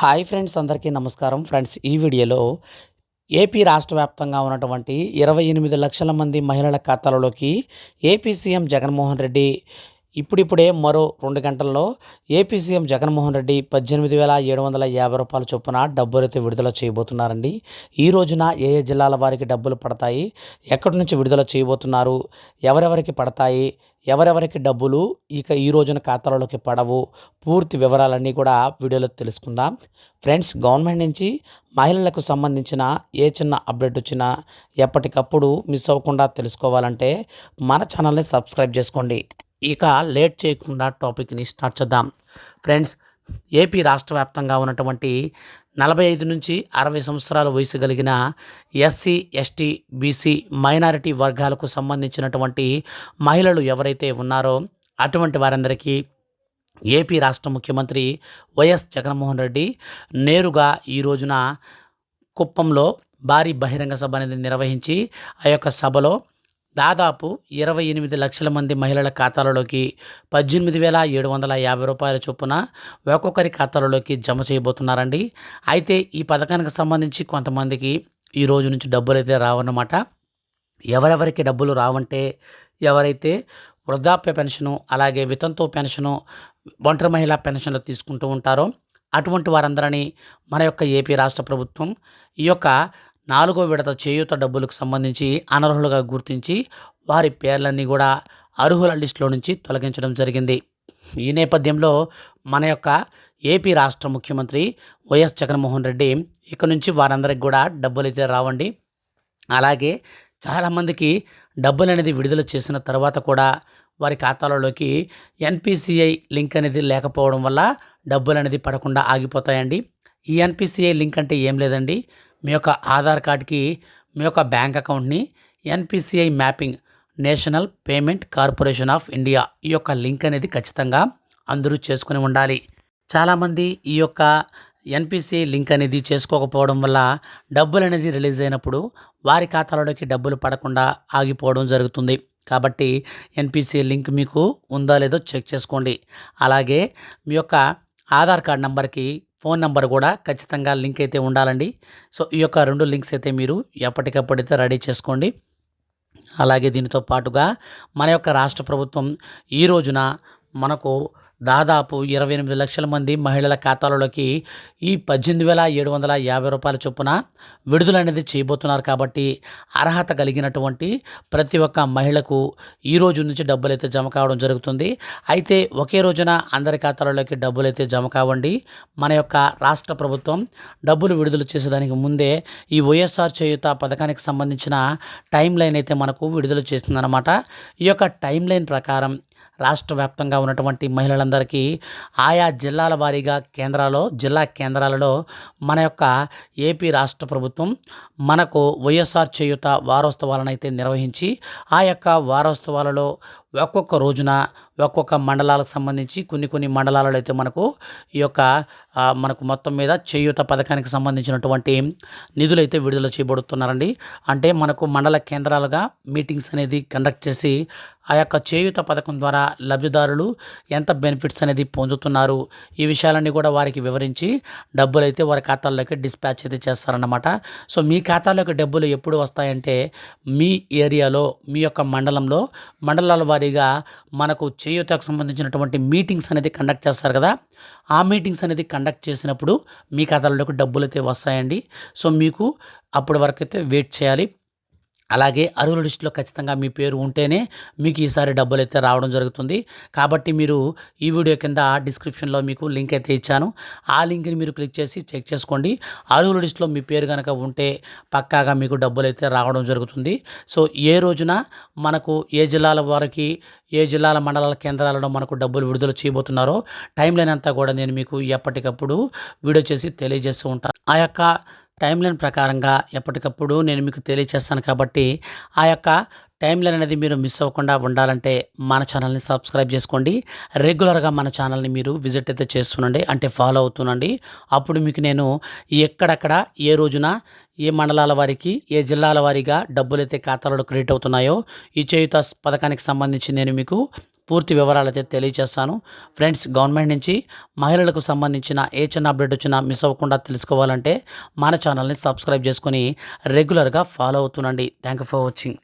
Hi friends అందరికీ నమస్కారం. Friends ఈ వీడియోలో ఏపీ రాష్ట్ర వ్యాప్తంగా ఉన్నటువంటి ఇరవై ఎనిమిది లక్షల మంది మహిళల ఖాతాలలోకి ఏపీ సీఎం జగన్మోహన్ రెడ్డి ఇప్పుడిప్పుడే మరో రెండు గంటల్లో ఏపీ సీఎం జగన్మోహన్ రెడ్డి పద్దెనిమిది వేల ఏడు వందల యాభై రూపాయల చొప్పున డబ్బులైతే విడుదల చేయబోతున్నారండి. ఈ రోజున ఏ ఏ జిల్లాల వారికి డబ్బులు పడతాయి? ఎక్కడి నుంచి విడుదల చేయబోతున్నారు? ఎవరెవరికి పడతాయి? ఎవరెవరికి డబ్బులు? ఇక ఈ రోజున ఖాతాలలోకి పడవు. పూర్తి వివరాలన్నీ కూడా వీడియోలో తెలుసుకుందాం. ఫ్రెండ్స్ గవర్నమెంట్ నుంచి మహిళలకు సంబంధించిన ఏ చిన్న అప్డేట్ వచ్చినా ఎప్పటికప్పుడు మిస్ అవ్వకుండా తెలుసుకోవాలంటే మన ఛానల్ని సబ్స్క్రైబ్ చేసుకోండి. ఇక లేట్ చేయకుండా టాపిక్ని స్టార్ట్ చేద్దాం. ఫ్రెండ్స్ ఏపీ రాష్ట్ర వ్యాప్తంగా ఉన్నటువంటి నలభై ఐదు నుంచి అరవై సంవత్సరాల వయసు కలిగిన ఎస్సీ ఎస్టీ బీసీ మైనారిటీ వర్గాలకు సంబంధించినటువంటి మహిళలు ఎవరైతే ఉన్నారో అటువంటి వారందరికీ ఏపీ రాష్ట్ర ముఖ్యమంత్రి వైఎస్ జగన్మోహన్ రెడ్డి నేరుగా ఈ రోజున కుప్పంలో భారీ బహిరంగ సభ అనేది నిర్వహించి ఆ యొక్క సభలో దాదాపు ఇరవై ఎనిమిది లక్షల మంది మహిళల ఖాతాలలోకి పద్దెనిమిది వేల ఏడు వందల యాభై రూపాయల చొప్పున ఒక్కొక్కరి ఖాతాలలోకి జమ చేయబోతున్నారండి. అయితే ఈ పథకానికి సంబంధించి కొంతమందికి ఈ రోజు నుంచి డబ్బులు అయితే రావన్నమాట. ఎవరెవరికి డబ్బులు రావంటే ఎవరైతే వృద్ధాప్య పెన్షను అలాగే వితంతు పెన్షను ఒంటరి మహిళా పెన్షన్లు తీసుకుంటూ ఉంటారో అటువంటి వారందరినీ మన యొక్క ఏపీ రాష్ట్ర ప్రభుత్వం ఈ యొక్క నాలుగో విడత చేయూత డబ్బులకు సంబంధించి అనర్హులుగా గుర్తించి వారి పేర్లన్నీ కూడా అర్హుల లిస్టులో నుంచి తొలగించడం జరిగింది. ఈ నేపథ్యంలో మన యొక్క ఏపీ రాష్ట్ర ముఖ్యమంత్రి వైఎస్ జగన్మోహన్ రెడ్డి ఇక నుంచి వారందరికి కూడా డబ్బులు అయితే రావండి. అలాగే చాలామందికి డబ్బులు అనేది విడుదల చేసిన తర్వాత కూడా వారి ఖాతాలలోకి ఎన్పిసిఐ లింక్ అనేది లేకపోవడం వల్ల డబ్బులు అనేది పడకుండా ఆగిపోతాయండి. ఈ ఎన్పిసిఐ లింక్ అంటే ఏం లేదండి. మీ యొక్క ఆధార్ కార్డ్కి మీ యొక్క బ్యాంక్ అకౌంట్ని NPCI mapping national payment corporation of India ఈ యొక్క లింక్ అనేది ఖచ్చితంగా అందరూ చేసుకుని ఉండాలి. చాలామంది ఈ యొక్క ఎన్పిసిఐ లింక్ అనేది చేసుకోకపోవడం వల్ల డబ్బులు అనేది రిలీజ్ అయినప్పుడు వారి ఖాతాలలోకి డబ్బులు పడకుండా ఆగిపోవడం జరుగుతుంది. కాబట్టి ఎన్పిసిఐ లింక్ మీకు ఉందా లేదో చెక్ చేసుకోండి. అలాగే మీ యొక్క ఆధార్ కార్డ్ నెంబర్కి ఫోన్ నెంబర్ కూడా ఖచ్చితంగా లింక్ అయితే ఉండాలండి. సో ఈ యొక్క రెండు లింక్స్ అయితే మీరు ఎప్పటికప్పుడైతే రెడీ చేసుకోండి. అలాగే దీనితో పాటుగా మన యొక్క రాష్ట్ర ప్రభుత్వం ఈ రోజున మనకు దాదాపు ఇరవై ఎనిమిది లక్షల మంది మహిళల ఖాతాలలోకి ఈ పద్దెనిమిది వేల ఏడు వందల యాభై రూపాయల చొప్పున విడుదల అనేది చేయబోతున్నారు కాబట్టి అర్హత కలిగినటువంటి ప్రతి ఒక్క మహిళకు ఈ రోజు నుంచి డబ్బులు అయితే జమ కావడం జరుగుతుంది. అయితే ఒకే రోజున అందరి ఖాతాలలోకి డబ్బులు అయితే జమ కావండి. మన యొక్క రాష్ట్ర ప్రభుత్వం డబ్బులు విడుదల చేసేదానికి ముందే ఈ వైఎస్ఆర్ చేయుత పథకానికి సంబంధించిన టైం లైన్ అయితే మనకు విడుదల చేస్తుందన్నమాట. ఈ యొక్క టైం లైన్ ప్రకారం రాష్ట్ర వ్యాప్తంగా ఉన్నటువంటి మహిళలందరికీ ఆయా జిల్లాల వారీగా కేంద్రాల్లో జిల్లా కేంద్రాలలో మన యొక్క ఏపీ రాష్ట్ర ప్రభుత్వం మనకు వైఎస్ఆర్ చేయుత వారోత్సవాలను అయితే నిర్వహించి ఆ యొక్క వారోత్సవాలలో ఒక్కొక్క రోజున ఒక్కొక్క మండలాలకు సంబంధించి కొన్ని కొన్ని మండలాలలో అయితే మనకు ఈ యొక్క మనకు మొత్తం మీద చేయూత పథకానికి సంబంధించినటువంటి నిధులు అయితే విడుదల చేయబడుతున్నారండి. అంటే మనకు మండల కేంద్రాలుగా మీటింగ్స్ అనేది కండక్ట్ చేసి ఆ యొక్క చేయూత పథకం ద్వారా లబ్ధిదారులు ఎంత బెనిఫిట్స్ అనేది పొందుతున్నారు ఈ విషయాలన్నీ కూడా వారికి వివరించి డబ్బులు అయితే వారి ఖాతాల్లోకి డిస్పాచ్ అయితే చేస్తారన్నమాట. సో మీ ఖాతాలోకి డబ్బులు ఎప్పుడు వస్తాయంటే మీ ఏరియాలో మీ యొక్క మండలంలో మండలాల వారి వారీగా మనకు చేయూతకు సంబంధించినటువంటి మీటింగ్స్ అనేది కండక్ట్ చేస్తారు కదా. ఆ మీటింగ్స్ అనేది కండక్ట్ చేసినప్పుడు మీ ఖాతాలోకి డబ్బులు అయితే వస్తాయండి. సో మీకు అప్పటి వరకు అయితే వెయిట్ చేయాలి. అలాగే అర్హుల లిస్టులో ఖచ్చితంగా మీ పేరు ఉంటేనే మీకు ఈసారి డబ్బులు అయితే రావడం జరుగుతుంది. కాబట్టి మీరు ఈ వీడియో కింద డిస్క్రిప్షన్లో మీకు లింక్ అయితే ఇచ్చాను. ఆ లింక్ని మీరు క్లిక్ చేసి చెక్ చేసుకోండి. అర్హుల లిస్టులో మీ పేరు కనుక ఉంటే పక్కాగా మీకు డబ్బులు అయితే రావడం జరుగుతుంది. సో ఏ రోజున మనకు ఏ జిల్లాల వారికి ఏ జిల్లాల మండలాల కేంద్రాలలో మనకు డబ్బులు విడుదల చేయబోతున్నారో టైం లైన్ అంతా కూడా నేను మీకు ఎప్పటికప్పుడు వీడియో చేసి తెలియజేస్తూ ఉంటాను. ఆ యొక్క టైం లైన్ ప్రకారంగా ఎప్పటికప్పుడు నేను మీకు తెలియచేస్తాను కాబట్టి ఆ యొక్క టైం లైన్ అనేది మీరు మిస్ అవ్వకుండా ఉండాలంటే మన ఛానల్ని సబ్స్క్రైబ్ చేసుకోండి. రెగ్యులర్గా మన ఛానల్ని మీరు విజిట్ అయితే చేస్తుండండి. అంటే ఫాలో అవుతుండండి. అప్పుడు మీకు నేను ఎక్కడెక్కడ ఏ రోజున ఏ మండలాల వారికి ఏ జిల్లాల వారీగా డబ్బులు అయితే ఖాతాలో క్రెడిట్ అవుతున్నాయో ఈ చేయుత పథకానికి సంబంధించి నేను మీకు పూర్తి వివరాలు అయితే తెలియజేస్తాను. ఫ్రెండ్స్ గవర్నమెంట్ నుంచి మహిళలకు సంబంధించిన ఏ చిన్న అప్డేట్ వచ్చినా మిస్ అవ్వకుండా తెలుసుకోవాలంటే మన ఛానల్ని సబ్స్క్రైబ్ చేసుకొని రెగ్యులర్గా follow అవుతుండండి. Thank you for watching.